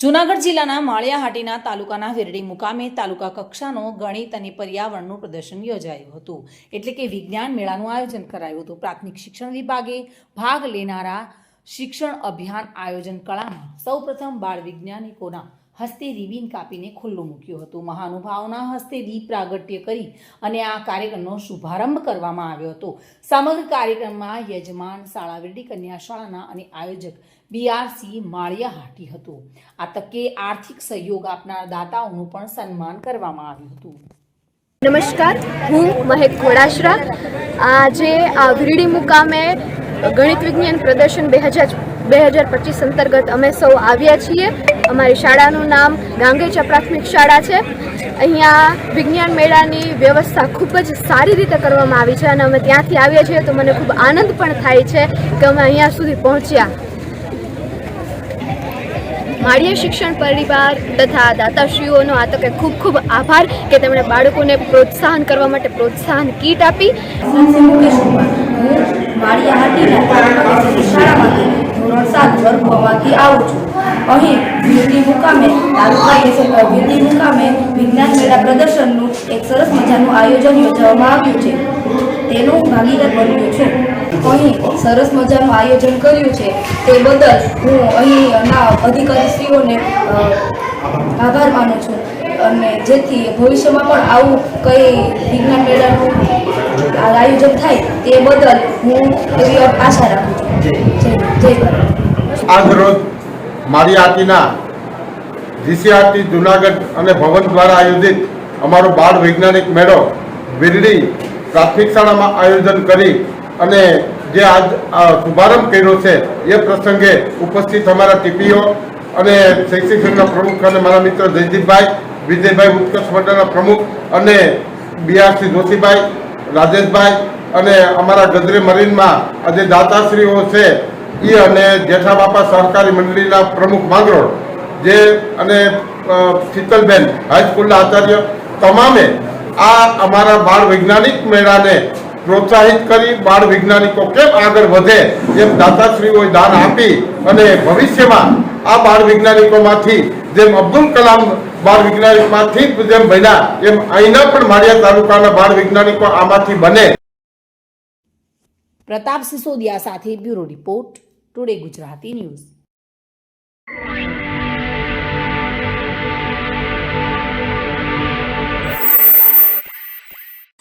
જૂનાગઢ જિલ્લાના માળિયાહાટીના તાલુકાના વિરડી મુકામે તાલુકા કક્ષાનો ગણિત અને પર્યાવરણનું પ્રદર્શન યોજાયું હતું. એટલે કે વિજ્ઞાન મેળાનું આયોજન કરાયું હતું. પ્રાથમિક શિક્ષણ વિભાગે ભાગ લેનારા શિક્ષણ અભિયાન આયોજન કળામાં સૌપ્રથમ બાળ વૈજ્ઞાનિકોના હસ્તે રિબિન કાપીને ખુલ્લું મૂક્યું હતું. મહાનુભાવના હસ્તે દીપ પ્રાગટ્ય કરી અને આ કાર્યક્રમનો શુભારંભ કરવામાં આવ્યો હતો. સમગ્ર કાર્યક્રમમાં યજમાન, શાળા વિરડી કન્યા શાળાના અને આયોજક બીઆરસી માળિયા હાટી હતું. આ તકે આર્થિક સહયોગ આપનાર દાતાઓનું પણ સન્માન કરવામાં આવ્યું હતું. નમસ્કાર, હું મહેક ખોડાશરા આજે આ વિરડી મુકામે ગણિત વિજ્ઞાન પ્રદર્શન બે હજાર બે હજાર પચીસ અંતર્ગત અમે સૌ આવ્યા છીએ. અમારી શાળાનું નામ ગાંગેચા પ્રાથમિક શાળા છે. અહીંયા વિજ્ઞાન મેળાની વ્યવસ્થા ખૂબ જ સારી રીતે કરવામાં આવી છે અને અમે ત્યાંથી આવ્યા છીએ તો મને ખૂબ આનંદ પણ થાય છે કે અમે અહીંયા સુધી પહોંચ્યા. માળીય શિક્ષણ પરિવાર તથા દાતાશ્રીઓનો આ તકે ખૂબ ખૂબ આભાર કે તેમણે બાળકોને પ્રોત્સાહન કરવા માટે પ્રોત્સાહન કીટ આપી. માળિયા પ્રાથમિક ધોરણ સાત આવું છું. અહીં વિરડી મુકામે, તાલુકા કેસર મુકામે વિજ્ઞાન મેળા પ્રદર્શનનું એક સરસ મજાનું આયોજન યોજવામાં આવ્યું છે. તેનો ભાગીદાર બન્યો છું. અહીં સરસ મજાનું આયોજન કર્યું છે. તે બદલ હું અહીંના અધિકારીશ્રીઓને આભાર માનું છું. અને જેથી ભવિષ્યમાં પણ આવું કંઈ વિજ્ઞાન મેળાનું આયોજન થાય તે બદલ હું એવી આશા રાખું છું. જય જય આજ રોજ મારી આટીના જીસીઆરટી જુનાગઢ અને ભવન દ્વારા આયોજિત અમારો બાળ વૈજ્ઞાનિક મેળો વિરડી પ્રાથમિક શાળામાં આયોજન કરી અને જે આજ શુભારંભ કર્યો છે, એ પ્રસંગે ઉપસ્થિત અમારા ટીપીઓ અને શૈક્ષિક સંઘના પ્રમુખ અને મારા મિત્ર જયદીપભાઈ વિજયભાઈ ઉત્કર્ષ મંડળના પ્રમુખ અને બીઆરસી જોશીભાઈ, રાજેશભાઈ અને અમારા ગદરે મરીનમાં આજે દાતાશ્રીઓ છે અને જેઠા બાપા સહકારી મંડળીના પ્રમુખ માંગરોળ, જે અને શીતલબેન હાઈસ્કૂલના આચાર્ય, તમામે આ અમારા બાળ વૈજ્ઞાનિક મેળાને પ્રોત્સાહિત કરી બાળ વૈજ્ઞાનિકો કેમ આગળ વધે એમ દાતાશ્રીઓએ દાન આપી અને ભવિષ્યમાં આ બાળ વૈજ્ઞાનિકોમાંથી જેમ અબ્દુલ કલામ બાળ વૈજ્ઞાનિકમાંથી જેમ બન્યા એમ અહીંના પણ માળિયા તાલુકાના બાળ વૈજ્ઞાનિકો આમાંથી બને. પ્રતાપ સિસોદિયા સાથે bureau report. Today Gujarati news